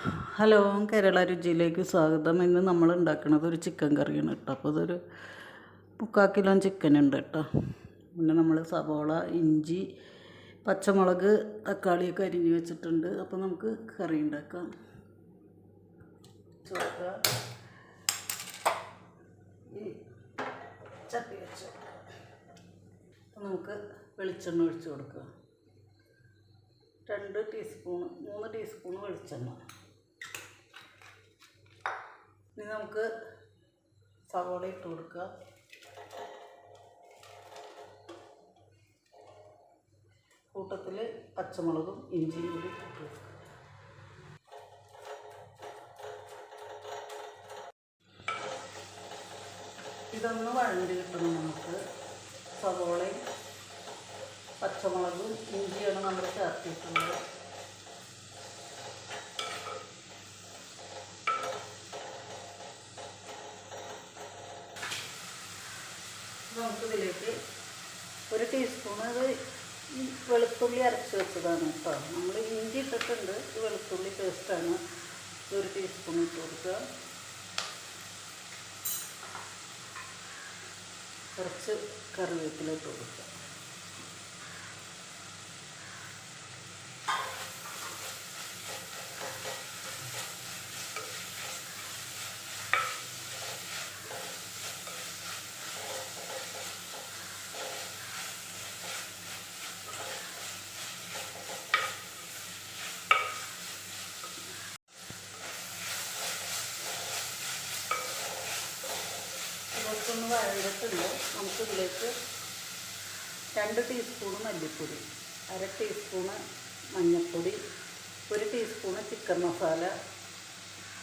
Hello Kerala രുചിയിലേക്ക് സ്വാഗതം. ഇന്ന് നമ്മൾ ഉണ്ടാക്കുന്നത് ഒരു ചിക്കൻ കറിയാണ് കേട്ടോ. അപ്പോൾ അതൊരു മുക്കാൽ കിലോ ചിക്കൻ ഉണ്ട് കേട്ടോ. പിന്നെ നമ്മൾ സവോള ഇഞ്ചി പച്ചമുളക് തക്കാളിയൊക്കെ അരിഞ്ഞ് വെച്ചിട്ടുണ്ട്. അപ്പോൾ നമുക്ക് കറി ഉണ്ടാക്കാം. ചോക്ക ചട്ടി വെച്ച് അപ്പോൾ നമുക്ക് വെളിച്ചെണ്ണ ഒഴിച്ച് കൊടുക്കാം. രണ്ട് ടീസ്പൂൺ മൂന്ന് ടീസ്പൂൺ വെളിച്ചെണ്ണ. ഇനി നമുക്ക് സവോള ഇട്ട് കൊടുക്കുക. കൂട്ടത്തിൽ പച്ചമുളകും ഇഞ്ചിയും കൂടി ഇട്ട് കൊടുക്കുക. ഇതൊന്ന് വഴണ്ടി കിട്ടണം നമുക്ക്. സവോളയും പച്ചമുളകും ഇഞ്ചിയാണ് നമ്മൾ ചേർത്തിട്ടുള്ളത് നമുക്കിതിലേക്ക് ഒരു ടീസ്പൂൺ ഇത് ഈ വെളുത്തുള്ളി അരച്ച് വെച്ചതാണ് കേട്ടോ. നമ്മൾ ഇഞ്ചി ഇട്ടിട്ടുണ്ട്. ഇത് വെളുത്തുള്ളി പേസ്റ്റാണ് ഒരു ടീസ്പൂൺ ഇട്ട് കൊടുക്കുക. കുറച്ച് കറിവേപ്പില ഇട്ട് കൊടുക്കുക. വഴണ്ടിട്ടുണ്ട് നമുക്കിതിലേക്ക് രണ്ട് ടീസ്പൂൺ മല്ലിപ്പൊടി അര ടീസ്പൂണ് മഞ്ഞൾപ്പൊടി ഒരു ടീസ്പൂണ് ചിക്കൻ മസാല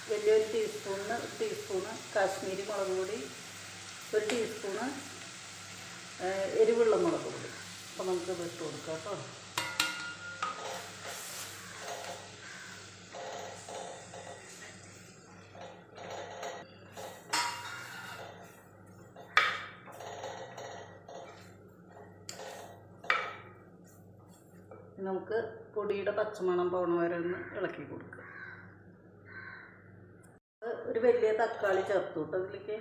വലിയൊരു ടീസ്പൂണിന് ഒരു ടീസ്പൂണ് കാശ്മീരി മുളക് പൊടി ഒരു ടീസ്പൂണ് എരിവുള്ള മുളക് പൊടി. അപ്പോൾ നമുക്കിത് ഇട്ട് കൊടുക്കാം കേട്ടോ. നമുക്ക് പൊടിയുടെ പച്ചമണം പോണ വരെ ഒന്ന് ഇളക്കി കൊടുക്കുക. ഒരു വലിയ തക്കാളി ചേർത്ത് കേട്ടോ അതിലേക്ക്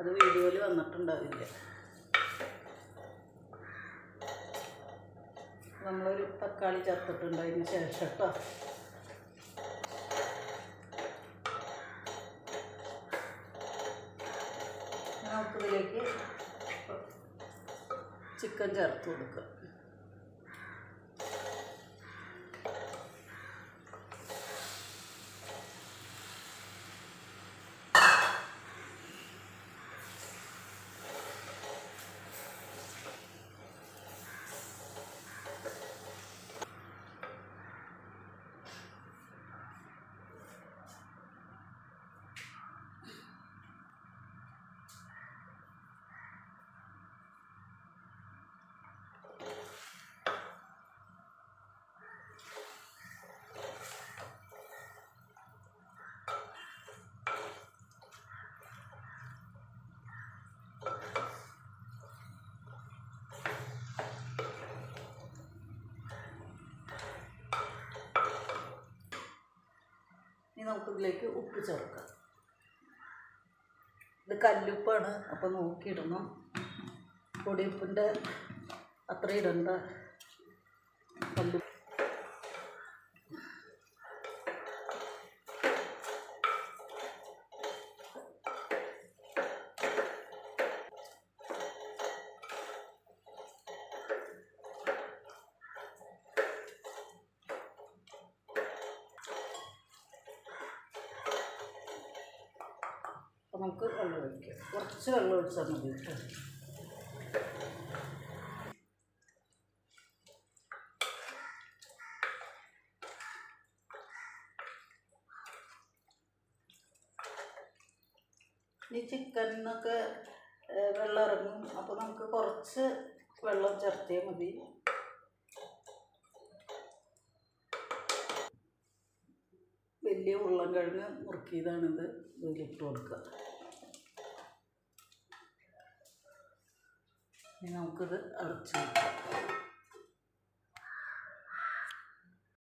അത് വീഡിയോയിൽ വന്നിട്ടുണ്ടാവില്ല. നമ്മളൊരു തക്കാളി ചേർത്തിട്ടുണ്ട് അതിന് ശേഷം കേട്ടോ. നമുക്കിതിലേക്ക് ചിക്കൻ ചേർത്ത് കൊടുക്കുക. ഇനി ഉപ്പ് ചേർക്കുക ഇത് കല്ലുപ്പാണ്. അപ്പോൾ നോക്കിയിടണം. പൊടിയുപ്പിന്റെ അത്ര ഇടണ്ട കല്ലു നമുക്ക് വെള്ളം ഒഴിക്കാം. കുറച്ച് വെള്ളം ഒഴിച്ചാൽ മതി കേട്ടോ. ഈ ചിക്കനൊക്കെ വെള്ളം ഇറങ്ങും. അപ്പോൾ നമുക്ക് കുറച്ച് വെള്ളം ചേർത്തിയാൽ മതി. വലിയ ഉള്ളം കഴിഞ്ഞ് മുറുക്കിയതാണിത്. ഇതിലിട്ട് കൊടുക്കുക. ഇനി നമുക്കിത് അടച്ച് വെക്കാം.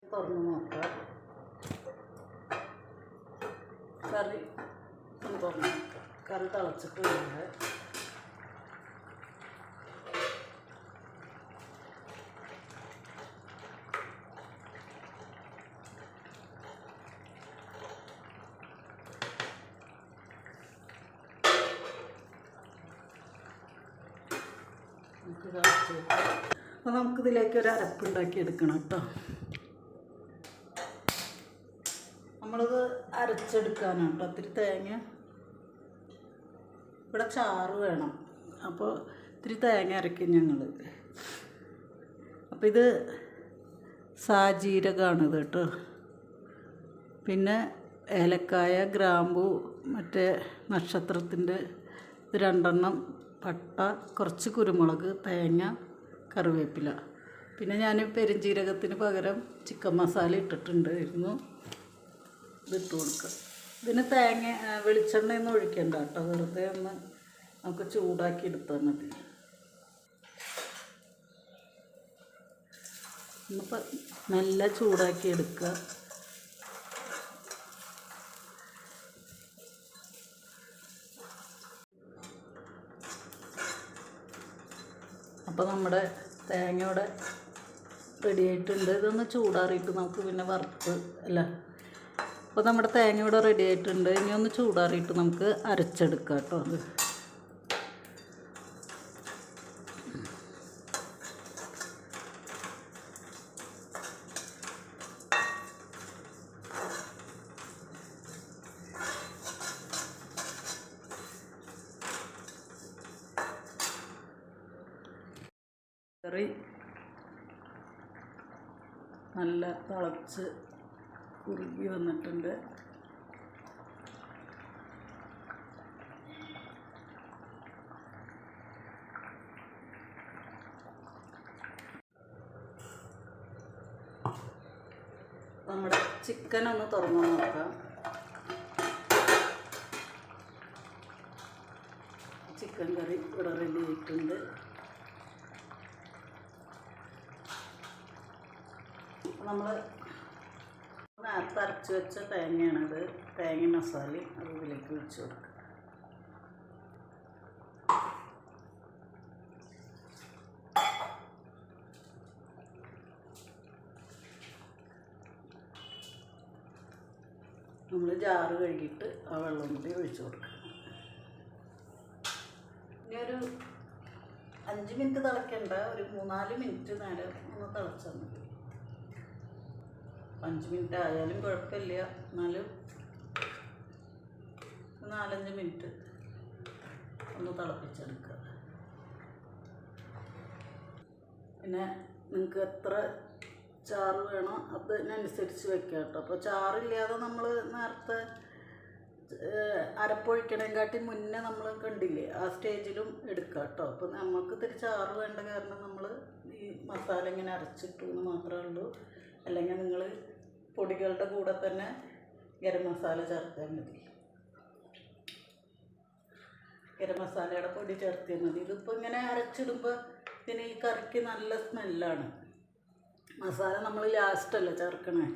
തുറന്ന് നോക്കാം. കറി തുറന്ന് നോക്കാം. കറി തിളച്ചിട്ട് വരുന്നത് നമുക്ക് ഇതിലേക്ക് അപ്പോൾ നമുക്കിതിലേക്ക് ഒരു അരപ്പുണ്ടാക്കി എടുക്കണം കേട്ടോ. നമ്മളിത് അരച്ചെടുക്കാനാണ് കേട്ടോ. ഒത്തിരി തേങ്ങ. ഇവിടെ ചാറ് വേണം. അപ്പോൾ ഇത്തിരി തേങ്ങ അരയ്ക്കും ഞങ്ങൾ അപ്പോൾ ഇത് സാജീരകമാണ് ഇത് കേട്ടോ. പിന്നെ ഏലക്കായ ഗ്രാമ്പു മറ്റേ നക്ഷത്രത്തിന്റെ ഇത് രണ്ടെണ്ണം പട്ട കുറച്ച് കുരുമുളക് തേങ്ങ കറിവേപ്പില. പിന്നെ ഞാൻ പെരുംജീരകത്തിന് പകരം ചിക്കൻ മസാല ഇട്ടിട്ടുണ്ടായിരുന്നു. ഇതിട്ട് കൊടുക്കുക. ഇതിന് തേങ്ങ വെളിച്ചെണ്ണയൊന്നും ഒഴിക്കണ്ട കേട്ടോ. വെറുതെ ഒന്ന് നമുക്ക് ചൂടാക്കി എടുത്താൽ മതി. നല്ല ചൂടാക്കി എടുക്കുക. അപ്പോൾ നമ്മുടെ തേങ്ങയുടെ റെഡി ആയിട്ടുണ്ട്. ഇതൊന്ന് ചൂടാറിയിട്ട് നമുക്ക് പിന്നെ വറുത്ത് അല്ല? അപ്പോൾ നമ്മുടെ തേങ്ങ ഇവിടെ റെഡി ആയിട്ടുണ്ട്. ഇനി ഒന്ന് ചൂടാറിയിട്ട് നമുക്ക് അരച്ചെടുക്കാം കേട്ടോ കറി നല്ല തിളച്ച് കുറുകി വന്നിട്ടുണ്ട്. നമ്മുടെ ചിക്കൻ ഒന്ന് തുറന്നു നോക്കാം. ചിക്കൻ കറി ഇവിടെ റെഡി ആയിട്ടുണ്ട്. നമ്മൾ നേരത്തെ അരച്ച് വെച്ച തേങ്ങയാണത്. തേങ്ങ മസാലയും അത് ഇതിലേക്ക് ഒഴിച്ച് കൊടുക്കുക. നമ്മൾ ജാറ് കഴുകിയിട്ട് ആ വെള്ളം കൂടി ഒഴിച്ചു കൊടുക്കുക. ഇനി ഒരു അഞ്ച് മിനിറ്റ് തിളയ്ക്കേണ്ട ഒരു മൂന്നാൽ മിനിറ്റ് നേരം ഒന്ന് തിളച്ചാൽ മതി. അഞ്ച് മിനിറ്റ് ആയാലും കുഴപ്പമില്ല. എന്നാലും നാലഞ്ച് മിനിറ്റ് ഒന്ന് തിളപ്പിച്ചെടുക്കുക. പിന്നെ നിങ്ങൾക്ക് എത്ര ചാറ് വേണോ അതിനനുസരിച്ച് വെക്കുക കേട്ടോ. അപ്പോൾ ചാറില്ലാതെ നമ്മൾ നേരത്തെ അരപ്പൊഴിക്കണേ കാട്ടി മുന്നേ നമ്മൾ കണ്ടില്ലേ ആ സ്റ്റേജിലും എടുക്കുക കേട്ടോ. അപ്പോൾ നമുക്ക് ഇത്തിരി ചാറ് വേണ്ട കാരണം നമ്മൾ ഈ മസാല ഇങ്ങനെ അരച്ചിട്ടു എന്ന് മാത്രമേ ഉള്ളൂ. അല്ലെങ്കിൽ നിങ്ങൾ പൊടികളുടെ കൂടെ തന്നെ ഗരം മസാല ചേർത്താൽ മതി. ഗരം മസാലയുടെ പൊടി ചേർത്താൽ മതി. ഇതിപ്പോൾ ഇങ്ങനെ അരച്ചിടുമ്പോൾ ഇതിന് ഈ കറിക്ക് നല്ല സ്മെല്ലാണ്. മസാല നമ്മൾ ലാസ്റ്റല്ല ചേർക്കണേ?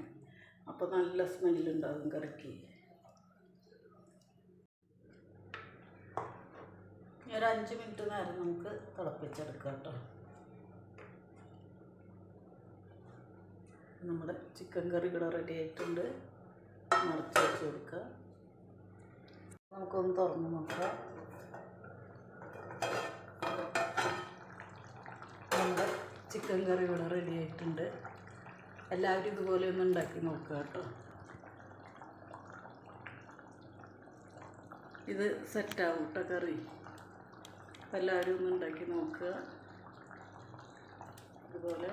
അപ്പോൾ നല്ല സ്മെല്ലുണ്ടാകും കറിക്ക്. ഒരു അഞ്ച് മിനിറ്റ് നേരം നമുക്ക് തിളപ്പിച്ചെടുക്കാം കേട്ടോ. നമ്മുടെ ചിക്കൻ കറി ഇവിടെ റെഡി ആയിട്ടുണ്ട്. നിറച്ച് വെച്ച് കൊടുക്കുക. നമുക്കൊന്ന് തുറന്ന് നോക്കാം. നമ്മുടെ ചിക്കൻ കറി ഇവിടെ റെഡി ആയിട്ടുണ്ട്. എല്ലാവരും ഇതുപോലെ ഒന്ന് ഉണ്ടാക്കി നോക്കുക കേട്ടോ. ഇത് സെറ്റാവും കേട്ടോ കറി. എല്ലാവരും ഒന്ന് ഉണ്ടാക്കി നോക്കുക. ഇതുപോലെ